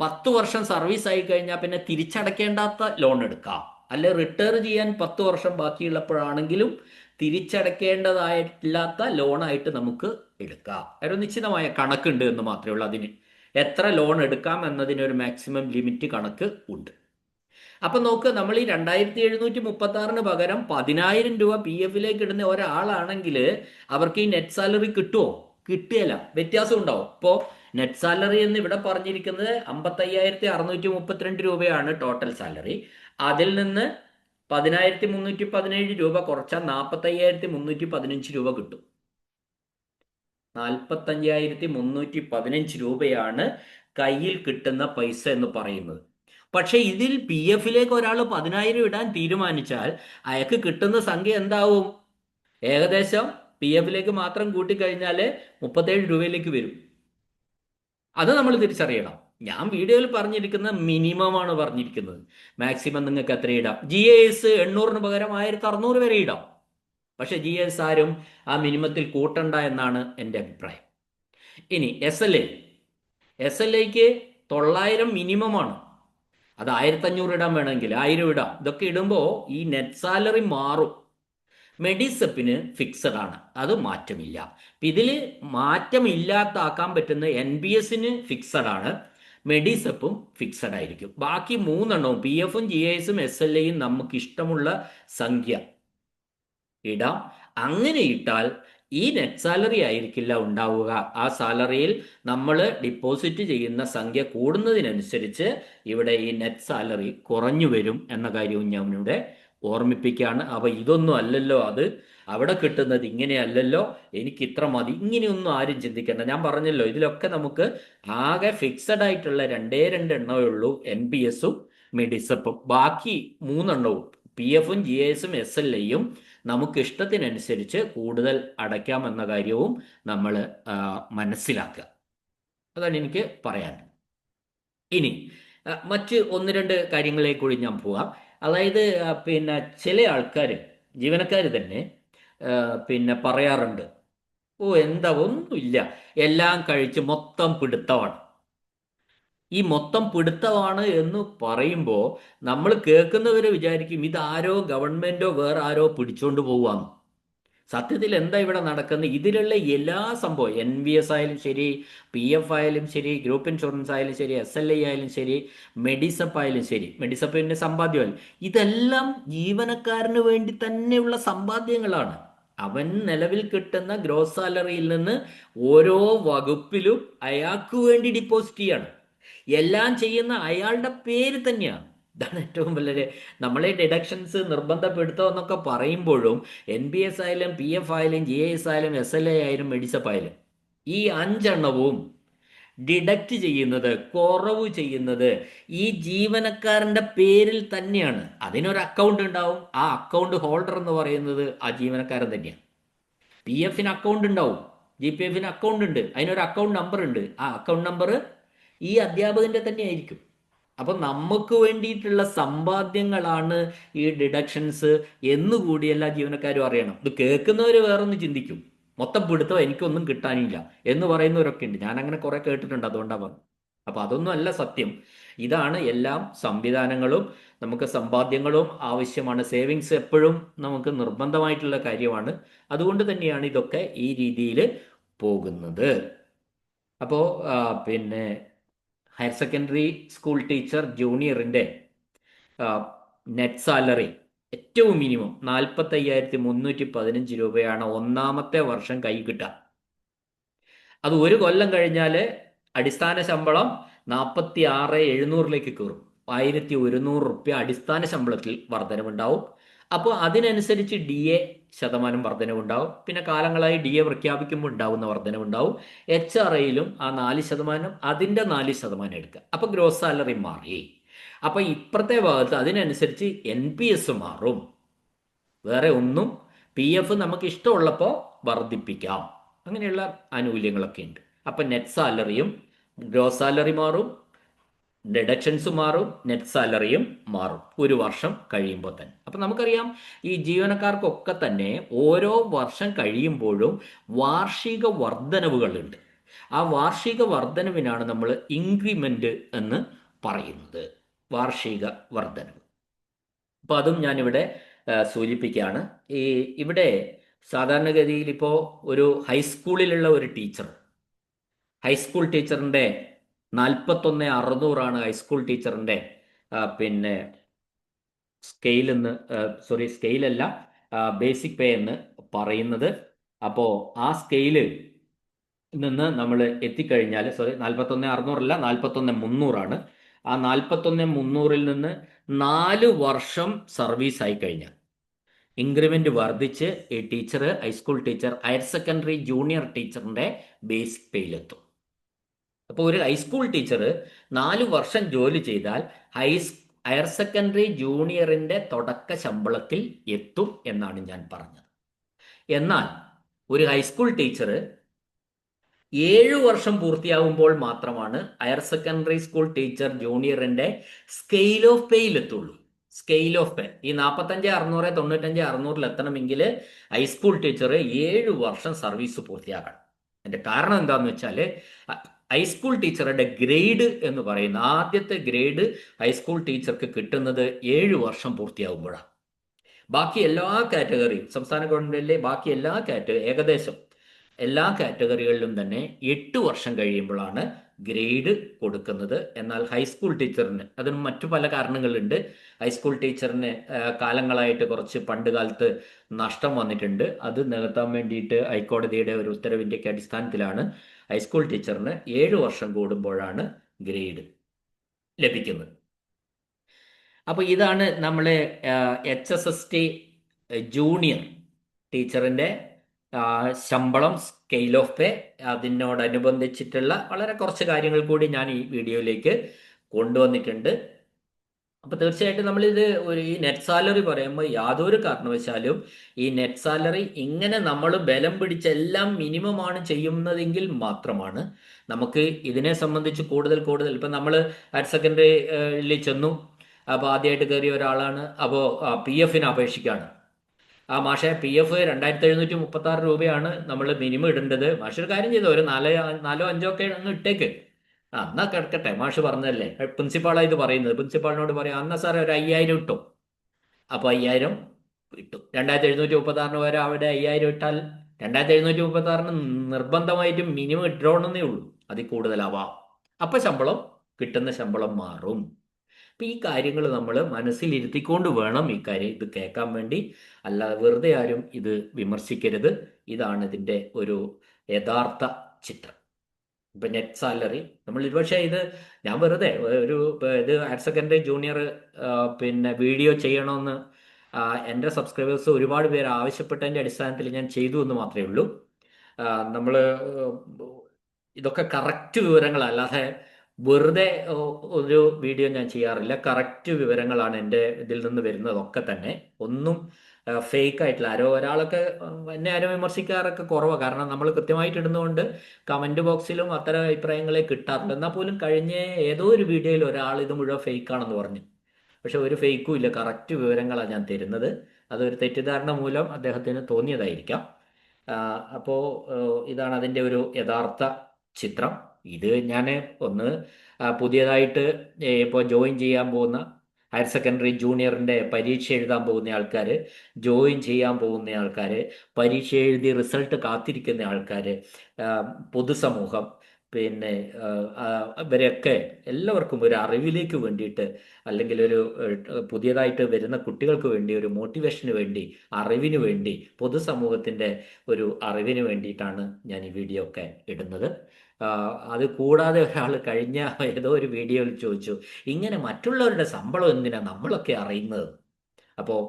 S1: പത്ത് വർഷം സർവീസ് ആയി കഴിഞ്ഞാൽ പിന്നെ തിരിച്ചടക്കേണ്ടാത്ത ലോൺ എടുക്കാം. അല്ലെ റിട്ടയർ ചെയ്യാൻ പത്ത് വർഷം ബാക്കിയുള്ളപ്പോഴാണെങ്കിലും തിരിച്ചടക്കേണ്ടതായിട്ടില്ലാത്ത ലോണായിട്ട് നമുക്ക് എടുക്കാം. ഒരു നിശ്ചിതമായ കണക്കുണ്ട് എന്ന് മാത്രമേ ഉള്ളൂ അതിന്. എത്ര ലോൺ എടുക്കാം എന്നതിനൊരു മാക്സിമം ലിമിറ്റ് കണക്ക് ഉണ്ട്. അപ്പം നോക്ക് നമ്മൾ ഈ രണ്ടായിരത്തി എഴുന്നൂറ്റി മുപ്പത്തി ആറിന് പകരം പതിനായിരം രൂപ പി എഫിലേക്ക് ഇടുന്ന ഒരാളാണെങ്കിൽ അവർക്ക് ഈ നെറ്റ് സാലറി കിട്ടുമോ കിട്ടിയല്ല. വ്യത്യാസം ഉണ്ടാവും. ഇപ്പോൾ നെറ്റ് സാലറി എന്ന് ഇവിടെ പറഞ്ഞിരിക്കുന്നത് അമ്പത്തയ്യായിരത്തി അറുന്നൂറ്റി മുപ്പത്തിരണ്ട് രൂപയാണ് ടോട്ടൽ സാലറി അതിൽ നിന്ന് പതിനായിരത്തി മുന്നൂറ്റി പതിനേഴ് രൂപ കുറച്ചാൽ നാൽപ്പത്തയ്യായിരത്തി മുന്നൂറ്റി പതിനഞ്ച് രൂപ കിട്ടും. നാൽപ്പത്തഞ്ചായിരത്തി മുന്നൂറ്റി പതിനഞ്ച് രൂപയാണ് കയ്യിൽ കിട്ടുന്ന പൈസ എന്ന് പറയുന്നത്. പക്ഷെ ഇതിൽ പി എഫിലേക്ക് ഒരാൾ പതിനായിരം ഇടാൻ തീരുമാനിച്ചാൽ അയാൾക്ക് കിട്ടുന്ന സംഖ്യ എന്താവും? ഏകദേശം പി എഫിലേക്ക് മാത്രം കൂട്ടിക്കഴിഞ്ഞാൽ മുപ്പത്തേഴ് രൂപയിലേക്ക് വരും. അത് നമ്മൾ തിരിച്ചറിയണം. ഞാൻ വീഡിയോയിൽ പറഞ്ഞിരിക്കുന്ന മിനിമം ആണ് പറഞ്ഞിരിക്കുന്നത്. മാക്സിമം നിങ്ങൾക്ക് എത്ര ഇടാം? ജി എ എസ് എണ്ണൂറിന് പകരം ആയിരത്തി അറുന്നൂറ് വരെ ഇടാം. പക്ഷെ ജി എസ് ആരും ആ മിനിമത്തിൽ കൂട്ടണ്ട എന്നാണ് എന്റെ അഭിപ്രായം. ഇനി S L A. S L എക്ക് തൊള്ളായിരം മിനിമമാണ്. അത് ആയിരത്തി അഞ്ഞൂറ് ഇടാൻ വേണമെങ്കിൽ ആയിരം ഇടാം. ഇതൊക്കെ ഇടുമ്പോൾ ഈ നെറ്റ് സാലറി മാറും. മെഡിസപ്പിന് ഫിക്സഡ് ആണ്. അത് മാറ്റമില്ല. ഇതിൽ മാറ്റമില്ലാത്താക്കാൻ പറ്റുന്ന എൻ ബി എസിന് ഫിക്സഡ് ആണ്. മെഡിസപ്പും ഫിക്സഡ് ആയിരിക്കും. ബാക്കി മൂന്നെണ്ണവും പി എഫും ജി എസും എസ് എൽ എയും നമുക്ക് ഇഷ്ടമുള്ള സംഖ്യ. ഇടാം. അങ്ങനെ ഇട്ടാൽ ഈ നെറ്റ് സാലറി ആയിരിക്കില്ല ഉണ്ടാവുക. ആ സാലറിയിൽ നമ്മൾ ഡിപ്പോസിറ്റ് ചെയ്യുന്ന സംഖ്യ കൂടുന്നതിനനുസരിച്ച് ഇവിടെ ഈ നെറ്റ് സാലറി കുറഞ്ഞു വരും എന്ന കാര്യവും ഞാൻ ഇവിടെ ഓർമ്മിപ്പിക്കുകയാണ്. അപ്പോൾ ഇതൊന്നും അല്ലല്ലോ അത്. അവിടെ കിട്ടുന്നത് ഇങ്ങനെയല്ലല്ലോ എനിക്ക് ഇത്ര മതി. ഇങ്ങനെയൊന്നും ആരും ചിന്തിക്കേണ്ട. ഞാൻ പറഞ്ഞല്ലോ ഇതിലൊക്കെ നമുക്ക് ആകെ ഫിക്സഡ് ആയിട്ടുള്ള രണ്ടേ രണ്ട് എണ്ണമേ ഉള്ളൂ. എൻ പി എസും മെഡിസപ്പും ബാക്കി മൂന്നെണ്ണവും പി എഫും ജി എസും എസ് എൽ ഐയും നമുക്ക് ഇഷ്ടത്തിനനുസരിച്ച് കൂടുതൽ അടയ്ക്കാമെന്ന കാര്യവും നമ്മൾ മനസ്സിലാക്കുക. അതാണ് എനിക്ക് പറയാൻ. ഇനി മറ്റ് ഒന്ന് രണ്ട് കാര്യങ്ങളെ കൂടി ഞാൻ പോവാം. അതായത് പിന്നെ ചില ആൾക്കാർ ജീവനക്കാർ തന്നെ പിന്നെ പറയാറുണ്ട് ഓ എന്താ ഒന്നുമില്ല. എല്ലാം കഴിച്ച് മൊത്തം പിടുത്തമാണ്. ഈ മൊത്തം പിടുത്തമാണ് എന്ന് പറയുമ്പോൾ നമ്മൾ കേൾക്കുന്നവർ വിചാരിക്കും ഇതാരോ ഗവൺമെന്റോ വേറെ ആരോ പിടിച്ചോണ്ട് പോവാന്ന് സത്യത്തിൽ എന്താ ഇവിടെ നടക്കുന്നത്? ഇതിലുള്ള എല്ലാ സംഭവം എൻ വി എസ് ആയാലും ശരി പി എഫ് ആയാലും ശരി ഗ്രൂപ്പ് ഇൻഷുറൻസ് ആയാലും ശരി എസ് എൽ ഐ ആയാലും ശരി മെഡിസപ്പ് ആയാലും ശരി. മെഡിസപ്പ് മെഡിസപ്പിന്റെ സമ്പാദ്യമായാലും ഇതെല്ലാം ജീവനക്കാരന് വേണ്ടി തന്നെയുള്ള സമ്പാദ്യങ്ങളാണ്. അവൻ നിലവിൽ കിട്ടുന്ന ഗ്രോസ് സാലറിയിൽ നിന്ന് ഓരോ വകുപ്പിലും അയാൾക്ക് വേണ്ടി ഡിപ്പോസിറ്റ് ചെയ്യാണ്. എല്ലാം ചെയ്യുന്ന അയാളുടെ പേര് തന്നെയാണ്. ഇതാണ് ഏറ്റവും വലിയ നമ്മളെ ഡിഡക്ഷൻസ് നിർബന്ധപ്പെടുത്തോ എന്നൊക്കെ പറയുമ്പോഴും എൻ ബി എസ് ആയാലും പി എഫ് ആയാലും ജി എസ് ആയാലും എസ് എൽ എ ആയാലും മെഡിസപ്പ് ആയാലും ഈ അഞ്ചെണ്ണവും ഡിഡക്റ്റ് ചെയ്യുന്നത് കുറവ് ചെയ്യുന്നത് ഈ ജീവനക്കാരന്റെ പേരിൽ തന്നെയാണ്. അതിനൊരു അക്കൗണ്ട് ഉണ്ടാവും. ആ അക്കൗണ്ട് ഹോൾഡർ എന്ന് പറയുന്നത് ആ ജീവനക്കാരൻ തന്നെയാണ്. പി എഫിന് അക്കൗണ്ട് ഉണ്ടാവും. ജി പി എഫിന് അക്കൗണ്ട് ഉണ്ട്. അതിനൊരു അക്കൗണ്ട് നമ്പർ ഉണ്ട്. ആ അക്കൗണ്ട് നമ്പർ ഈ അധ്യാപകന്റെ തന്നെ ആയിരിക്കും അപ്പൊ നമുക്ക് വേണ്ടിയിട്ടുള്ള സമ്പാദ്യങ്ങളാണ് ഈ ഡിഡക്ഷൻസ് എന്നുകൂടി എല്ലാ ജീവനക്കാരും അറിയണം. ഇത് കേൾക്കുന്നവർ വേറൊന്ന് ചിന്തിക്കും. മൊത്തം പിടുത്തം എനിക്കൊന്നും കിട്ടാനില്ല എന്ന് പറയുന്നവരൊക്കെ ഉണ്ട്. ഞാൻ അങ്ങനെ കുറെ കേട്ടിട്ടുണ്ട് അതുകൊണ്ടാണ് പറഞ്ഞത്. അപ്പൊ അതൊന്നും അല്ല സത്യം. ഇതാണ് എല്ലാം സംവിധാനങ്ങളും നമുക്ക് സമ്പാദ്യങ്ങളും ആവശ്യമാണ്. സേവിങ്സ് എപ്പോഴും നമുക്ക് നിർബന്ധമായിട്ടുള്ള കാര്യമാണ്. അതുകൊണ്ട് തന്നെയാണ് ഇതൊക്കെ ഈ രീതിയിൽ പോകുന്നത്. അപ്പോൾ പിന്നെ ഹയർ സെക്കൻഡറി സ്കൂൾ ടീച്ചർ ജൂനിയറിന്റെ നെറ്റ് സാലറി ഏറ്റവും മിനിമം നാൽപ്പത്തി അയ്യായിരത്തി മുന്നൂറ്റി പതിനഞ്ച് രൂപയാണ് ഒന്നാമത്തെ വർഷം കൈ കിട്ടുക. അത് ഒരു കൊല്ലം കഴിഞ്ഞാൽ അടിസ്ഥാന ശമ്പളം നാൽപ്പത്തി ആറ് എഴുന്നൂറിലേക്ക് കയറും. ആയിരത്തി ഒരുന്നൂറ് റുപ്യ അടിസ്ഥാന ശമ്പളത്തിൽ വർധനവുണ്ടാവും. അപ്പോൾ അതിനനുസരിച്ച് ഡി എ ശതമാനം വർധനവുണ്ടാവും. പിന്നെ കാലങ്ങളായി ഡി എ പ്രഖ്യാപിക്കുമ്പോൾ ഉണ്ടാവുന്ന വർധനവുണ്ടാവും. എച്ച് ആർ ഐയിലും ആ നാല് ശതമാനം അതിന്റെ നാല് ശതമാനം എടുക്കുക. അപ്പോൾ ഗ്രോസ് സാലറി മാറി. അപ്പോൾ ഇപ്പുറത്തെ ഭാഗത്ത് അതിനനുസരിച്ച് എൻ പി എസ് മാറും. വേറെ ഒന്നും പി എഫ് നമുക്ക് ഇഷ്ടമുള്ളപ്പോൾ വർദ്ധിപ്പിക്കാം. അങ്ങനെയുള്ള ആനുകൂല്യങ്ങളൊക്കെ ഉണ്ട്. അപ്പം നെറ്റ് സാലറിയും ഗ്രോസ് സാലറി മാറും. ഡിഡക്ഷൻസ് മാറും നെറ്റ് സാലറിയും മാറും. ഒരു വർഷം കഴിയുമ്പോൾ തന്നെ. അപ്പം നമുക്കറിയാം ഈ ജീവനക്കാർക്കൊക്കെ തന്നെ ഓരോ വർഷം കഴിയുമ്പോഴും വാർഷിക വർധനവുകളുണ്ട്. ആ വാർഷിക വർധനവിനാണ് നമ്മൾ ഇൻക്രിമെന്റ് എന്ന് പറയുന്നത്. വാർഷിക വർധനവ്. അപ്പോൾ അതും ഞാനിവിടെ സൂചിപ്പിക്കുകയാണ്. ഈ ഇവിടെ സാധാരണഗതിയിൽ ഇപ്പോൾ ഒരു ഹൈസ്കൂളിലുള്ള ഒരു ടീച്ചർ ഹൈസ്കൂൾ ടീച്ചറിന്റെ നാൽപ്പത്തൊന്ന് അറുന്നൂറാണ് ഹൈസ്കൂൾ ടീച്ചറിന്റെ പിന്നെ സ്കെയിൽ എന്ന് സോറി സ്കെയിലല്ല ബേസിക് പേ എന്ന് പറയുന്നത്. അപ്പോൾ ആ സ്കെയിൽ നിന്ന് നമ്മൾ എത്തിക്കഴിഞ്ഞാൽ സോറി നാൽപ്പത്തൊന്ന് അറുന്നൂറല്ല നാൽപ്പത്തൊന്ന് മുന്നൂറാണ്. ആ നാൽപ്പത്തൊന്ന് മുന്നൂറിൽ നിന്ന് നാല് വർഷം സർവീസ് ആയി കഴിഞ്ഞാൽ ഇൻക്രിമെന്റ് വർദ്ധിച്ച് ഈ teacher high school teacher higher secondary junior ടീച്ചറിന്റെ ബേസിക് പേയിലെത്തും അപ്പോൾ ഒരു ഹൈസ്കൂൾ ടീച്ചർ നാല് വർഷം ജോലി ചെയ്താൽ ഹൈസ് ഹയർ സെക്കൻഡറി ജൂനിയറിന്റെ തുടക്ക ശമ്പളത്തിൽ എത്തും എന്നാണ് ഞാൻ പറഞ്ഞത്. എന്നാൽ ഒരു ഹൈസ്കൂൾ ടീച്ചർ ഏഴു വർഷം പൂർത്തിയാകുമ്പോൾ മാത്രമാണ് ഹയർ സെക്കൻഡറി സ്കൂൾ ടീച്ചർ ജൂനിയറിന്റെ സ്കെയിൽ ഓഫ് പേയിൽ എത്തുള്ളൂ. സ്കെയിൽ ഓഫ് പേ ഈ നാൽപ്പത്തഞ്ച് അറുന്നൂറ് തൊണ്ണൂറ്റഞ്ച് അറുന്നൂറിൽ എത്തണമെങ്കിൽ ഹൈസ്കൂൾ ടീച്ചർ ഏഴ് വർഷം സർവീസ് പൂർത്തിയാക്കണം. അതിന്റെ കാരണം എന്താണെന്ന് വെച്ചാൽ ഹൈസ്കൂൾ ടീച്ചറുടെ ഗ്രേഡ് എന്ന് പറയുന്ന ആദ്യത്തെ ഗ്രേഡ് ഹൈസ്കൂൾ ടീച്ചർക്ക് കിട്ടുന്നത് ഏഴ് വർഷം പൂർത്തിയാകുമ്പോഴാണ് ബാക്കി എല്ലാ കാറ്റഗറിയും സംസ്ഥാന ഗവൺമെന്റിലെ ബാക്കി എല്ലാ കാറ്റഗറി ഏകദേശം എല്ലാ കാറ്റഗറികളിലും തന്നെ എട്ട് വർഷം കഴിയുമ്പോഴാണ് ഗ്രേഡ് കൊടുക്കുന്നത്. എന്നാൽ ഹൈസ്കൂൾ ടീച്ചറിന് അതിന് മറ്റു പല കാരണങ്ങളുണ്ട്. ഹൈസ്കൂൾ ടീച്ചറിന് കാലങ്ങളായിട്ട് കുറച്ച് പണ്ട് കാലത്ത് നഷ്ടം വന്നിട്ടുണ്ട്. അത് നികത്താൻ വേണ്ടിയിട്ട് ഹൈക്കോടതിയുടെ ഒരു ഉത്തരവിന്റെ ഒക്കെ അടിസ്ഥാനത്തിലാണ് ഹൈസ്കൂൾ ടീച്ചറിന് ഏഴ് വർഷം കൂടുമ്പോഴാണ് ഗ്രേഡ് ലഭിക്കുന്നത്. അപ്പോൾ ഇതാണ് നമ്മളെ H S S T junior ടീച്ചറിന്റെ ശമ്പളം സ്കെയിൽ ഓഫ് പേ അതിനോടനുബന്ധിച്ചിട്ടുള്ള വളരെ കുറച്ച് കാര്യങ്ങൾ കൂടി ഞാൻ ഈ വീഡിയോയിലേക്ക് കൊണ്ടുവന്നിട്ടുണ്ട്. അപ്പൊ തീർച്ചയായിട്ടും നമ്മളിത് ഒരു ഈ നെറ്റ് സാലറി പറയുമ്പോൾ യാതൊരു കാരണവശാലും ഈ നെറ്റ് സാലറി ഇങ്ങനെ നമ്മൾ ബലം പിടിച്ച് എല്ലാം മിനിമം ആണ് ചെയ്യുന്നതെങ്കിൽ മാത്രമാണ് നമുക്ക് ഇതിനെ സംബന്ധിച്ച് കൂടുതൽ കൂടുതൽ ഇപ്പം നമ്മൾ ഹയർ സെക്കൻഡറിയിൽ ചെന്നു. അപ്പോൾ ആദ്യമായിട്ട് കയറിയ ഒരാളാണ്. അപ്പോൾ പി എഫിന് അപേക്ഷിക്കുകയാണ് ആ മാഷെ പി എഫ് രണ്ടായിരത്തി എഴുന്നൂറ്റി മുപ്പത്തി ആറ് രൂപയാണ് നമ്മൾ മിനിമം ഇടേണ്ടത്. മാഷ ഒരു കാര്യം ചെയ്തു? ഒരു നാലോ നാലോ അഞ്ചോ ഒക്കെ അങ്ങ് ഇട്ടേക്ക്. ആ എന്നാ കിടക്കട്ടെ. മാഷ് പറഞ്ഞതല്ലേ? പ്രിൻസിപ്പാളാണ് ഇത് പറയുന്നത്. പ്രിൻസിപ്പാളിനോട് പറയാം അന്ന സാറേ ഒരു അയ്യായിരം ഇട്ടു. അപ്പോൾ അയ്യായിരം ഇട്ടു. രണ്ടായിരത്തി എഴുന്നൂറ്റി മുപ്പത്താറിന് വരെ അവിടെ അയ്യായിരം ഇട്ടാൽ രണ്ടായിരത്തി എഴുന്നൂറ്റി മുപ്പത്താറിന് നിർബന്ധമായിട്ടും മിനിമം ഇട്ടണമെന്നേ ഉള്ളൂ. അതിൽ കൂടുതലാവാം. അപ്പം ശമ്പളം കിട്ടുന്ന ശമ്പളം മാറും. അപ്പം ഈ കാര്യങ്ങൾ നമ്മൾ മനസ്സിലിരുത്തിക്കൊണ്ട് വേണം ഈ കാര്യം ഇത് കേൾക്കാൻ വേണ്ടി. അല്ലാതെ വെറുതെ ആരും ഇത് വിമർശിക്കരുത്. ഇതാണ് ഇതിന്റെ ഒരു യഥാർത്ഥ ചിത്രം. ഇപ്പം നെറ്റ് സാലറി നമ്മൾ പക്ഷേ ഇത് ഞാൻ വെറുതെ ഒരു ഇത് ഹയർ സെക്കൻഡറി ജൂനിയർ പിന്നെ വീഡിയോ ചെയ്യണമെന്ന് എന്റെ സബ്സ്ക്രൈബേഴ്സ് ഒരുപാട് പേര് ആവശ്യപ്പെട്ടതിന്റെ അടിസ്ഥാനത്തിൽ ഞാൻ ചെയ്തു എന്ന് മാത്രമേ ഉള്ളൂ. നമ്മൾ ഇതൊക്കെ കറക്റ്റ് വിവരങ്ങളല്ലാതെ വെറുതെ ഒരു വീഡിയോ ഞാൻ ചെയ്യാറില്ല. കറക്റ്റ് വിവരങ്ങളാണ് എന്റെ ഇതിൽ നിന്ന് വരുന്നതൊക്കെ തന്നെ. ഒന്നും ഫേക്ക് ആയിട്ടുള്ള ആരോ ഒരാളൊക്കെ എന്നെ ആരും വിമർശിക്കാറൊക്കെ കുറവാണ് കാരണം നമ്മൾ കൃത്യമായിട്ട് ഇടുന്നതുകൊണ്ട് കമന്റ് ബോക്സിലും അത്തരം അഭിപ്രായങ്ങളെ കിട്ടാറില്ല. എന്നാൽ പോലും കഴിഞ്ഞ ഏതോ ഒരു വീഡിയോയിൽ ഒരാൾ ഇത് മുഴുവൻ ഫേക്കാണെന്ന് പറഞ്ഞു. പക്ഷെ ഒരു ഫേക്കും ഇല്ല. കറക്റ്റ് വിവരങ്ങളാണ് ഞാൻ തരുന്നത്. അതൊരു തെറ്റിദ്ധാരണ മൂലം അദ്ദേഹത്തിന് തോന്നിയതായിരിക്കാം. അപ്പോൾ ഇതാണ് അതിന്റെ ഒരു യഥാർത്ഥ ചിത്രം. ഇത് ഞാൻ ഒന്ന് പുതിയതായിട്ട് ഇപ്പോൾ ജോയിൻ ചെയ്യാൻ പോകുന്ന ഹയർ സെക്കൻഡറി ജൂനിയറിന്റെ പരീക്ഷ എഴുതാൻ പോകുന്ന ആൾക്കാർ ജോയിൻ ചെയ്യാൻ പോകുന്ന ആൾക്കാർ പരീക്ഷ എഴുതി റിസൾട്ട് കാത്തിരിക്കുന്ന ആൾക്കാർ പൊതുസമൂഹം പിന്നെ ഇവരെയൊക്കെ എല്ലാവർക്കും ഒരു അറിവിലേക്ക് വേണ്ടിയിട്ട് അല്ലെങ്കിൽ ഒരു പുതിയതായിട്ട് വരുന്ന കുട്ടികൾക്ക് വേണ്ടി ഒരു മോട്ടിവേഷന് വേണ്ടി അറിവിന് വേണ്ടി പൊതുസമൂഹത്തിന്റെ ഒരു അറിവിന് വേണ്ടിയിട്ടാണ് ഞാൻ ഈ വീഡിയോ ഒക്കെ ഇടുന്നത്. അത് കൂടാതെ ഒരാൾ കഴിഞ്ഞ ഏതോ ഒരു വീഡിയോയിൽ ചോദിച്ചു ഇങ്ങനെ മറ്റുള്ളവരുടെ ശമ്പളം എന്തിനാണ് നമ്മളൊക്കെ അറിയുന്നത്? അപ്പോൾ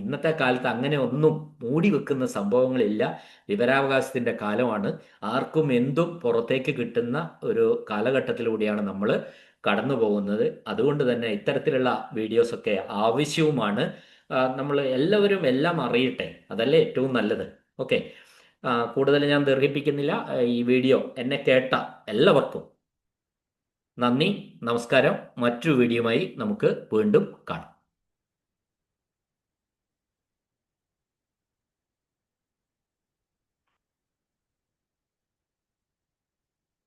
S1: ഇന്നത്തെ കാലത്ത് അങ്ങനെ ഒന്നും മൂടി വെക്കുന്ന സംഭവങ്ങളില്ല. വിവരാവകാശത്തിന്റെ കാലമാണ്. ആർക്കും എന്തും പുറത്തേക്ക് കിട്ടുന്ന ഒരു കാലഘട്ടത്തിലൂടെയാണ് നമ്മൾ കടന്നു പോകുന്നത്. അതുകൊണ്ട് തന്നെ ഇത്തരത്തിലുള്ള വീഡിയോസൊക്കെ ആവശ്യവുമാണ്. നമ്മൾ എല്ലാവരും എല്ലാം അറിയട്ടെ? അതല്ലേ ഏറ്റവും നല്ലത്. ഓക്കെ. കൂടുതൽ ഞാൻ ദീർഘിപ്പിക്കുന്നില്ല. ഈ വീഡിയോ എന്നെ കേട്ട എല്ലാവർക്കും നന്ദി നമസ്കാരം. മറ്റൊരു വീഡിയോയുമായി നമുക്ക് വീണ്ടും കാണാം.